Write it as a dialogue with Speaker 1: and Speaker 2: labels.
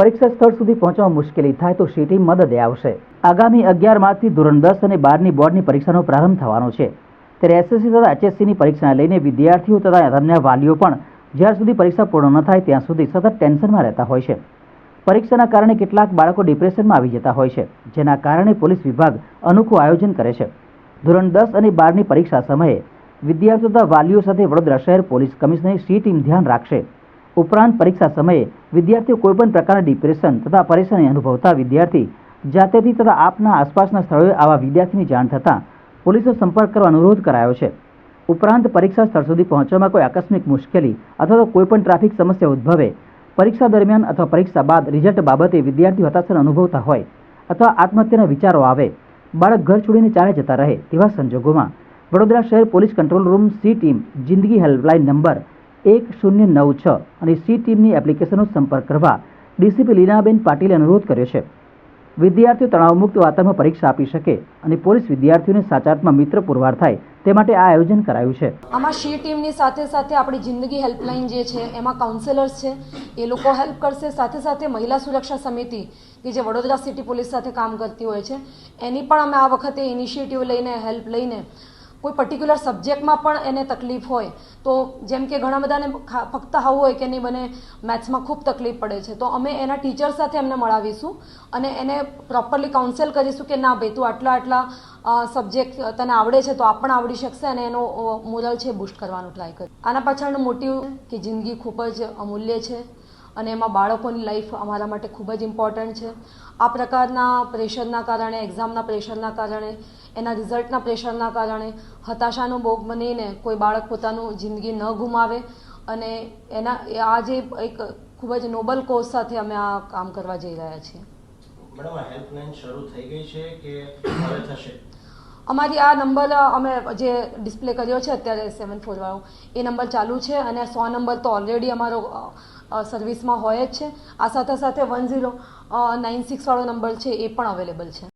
Speaker 1: પરીક્ષા સ્થળ સુધી પહોંચવામાં મુશ્કેલી થાય તો સીટી મદદે આવશે. આગામી અગિયાર માર્ચથી ધોરણ દસ અને બારની બોર્ડની પરીક્ષાનો પ્રારંભ થવાનો છે. ત્યારે એસએસસી તથા એચએસસીની પરીક્ષાને લઈને વિદ્યાર્થીઓ તથા અન્ય વાલીઓ પણ જ્યાર સુધી પરીક્ષા પૂર્ણ ન થાય ત્યાં સુધી સતત ટેન્શનમાં રહેતા હોય છે. પરીક્ષાના કારણે કેટલાક બાળકો ડિપ્રેશનમાં આવી જતા હોય છે, જેના કારણે પોલીસ વિભાગ અનોખું આયોજન કરે છે. ધોરણ દસ અને બારની પરીક્ષા સમયે વિદ્યાર્થીઓ તથા વાલીઓ સાથે વડોદરા શહેર પોલીસ કમિશનરની સી ટીમ ધ્યાન રાખશે. ઉપરાંત પરીક્ષા સમયે વિદ્યાર્થીઓ કોઈપણ પ્રકારના ડિપ્રેશન તથા પરેશાની અનુભવતા વિદ્યાર્થી, જાતેથી તથા આપના આસપાસના સ્થળોએ આવા વિદ્યાર્થીની જાણ થતાં પોલીસનો સંપર્ક કરવા અનુરોધ કરાયો છે. ઉપરાંત પરીક્ષા સ્થળ સુધી પહોંચવામાં કોઈ આકસ્મિક મુશ્કેલી અથવા તો કોઈપણ ટ્રાફિક સમસ્યા ઉદ્ભવે, પરીક્ષા દરમિયાન અથવા પરીક્ષા બાદ રિઝલ્ટ બાબતે વિદ્યાર્થીઓ હતાશા અનુભવતા હોય અથવા આત્મહત્યાના વિચારો આવે, બાળક ઘર છોડીને ચાલે જતા રહે તેવા સંજોગોમાં વડોદરા શહેર police control room C team જિંદગી હેલ્પલાઇન નંબર એક શૂન્ય નવ છ અને સી ટીમની એપ્લિકેશનનો સંપર્ક કરવા ડીસીપી લીનાબેન પાટીલે અનુરોધ કર્યો છે. વિદ્યાર્થીઓ તણાવમુક્ત વાતાવરણમાં પરીક્ષા આપી શકે અને પોલીસ વિદ્યાર્થીઓને સાચાર્થમાં મિત્ર પુરવાર થાય તે માટે આ આયોજન કરાયું છે.
Speaker 2: આમાં શી ટીમની સાથે સાથે આપણી જિંદગી હેલ્પલાઇન જે છે, એમાં કાઉન્સેલર્સ છે, એ લોકો હેલ્પ કરશે. સાથે સાથે મહિલા સુરક્ષા સમિતિ, કે જે વડોદરા સિટી પોલીસ સાથે કામ કરતી હોય છે, એની પણ અમે આ વખતે ઇનિશિયેટિવ લઈને હેલ્પ લઈને કોઈ પર્ટિક્યુલર સબ્જેક્ટમાં પણ એને તકલીફ હોય તો જેમ કે ઘણા બધાને ફક્ત આવું હોય કે નહીં, બને મેથ્સમાં ખૂબ તકલીફ પડે છે. તો અમે એના ટીચર સાથે એમને મળાવીશું અને એને પ્રોપરલી કાઉન્સેલ કરીશું કે ના ભાઈ, તું આટલા આટલા સબ્જેક્ટ તને આવડે છે તો આ પણ આવડી શકશે અને એનો મોરલ છે બુસ્ટ કરવાનું ટ્રાય કરી. આના પાછળનું મોટિવ કે જિંદગી ખૂબ જ અમૂલ્ય છે. અને એમાં બાળકોની લાઈફ અમારા માટે ખૂબ જ ઇમ્પોર્ટન્ટ છે. આ પ્રકારના પ્રેશરના કારણે એક્ઝામના પ્રેશરના કારણે એના રિઝલ્ટના પ્રેશરના કારણે હતાશાનો ભોગ બનીને કોઈ બાળક પોતાનું જિંદગી ન ગુમાવે અને એના આ જે એક ખૂબ જ નોબલ કોઝ સાથે અમે આ કામ કરવા જઈ રહ્યા છીએ.
Speaker 3: મેડમ આ હેલ્પલાઇન શરૂ થઈ ગઈ છે કે હવે થશે?
Speaker 2: અમારી આ નંબર અમે જે ડિસ્પ્લે કર્યો છે અત્યારે સેવન ફોર વાળો એ નંબર ચાલુ છે અને સો નંબર તો ઓલરેડી અમારો સર્વિસમાં હોય જ છે. આ સાથે સાથે વન ઝીરો નાઇન સિક્સ વાળો નંબર છે એ પણ અવેલેબલ છે.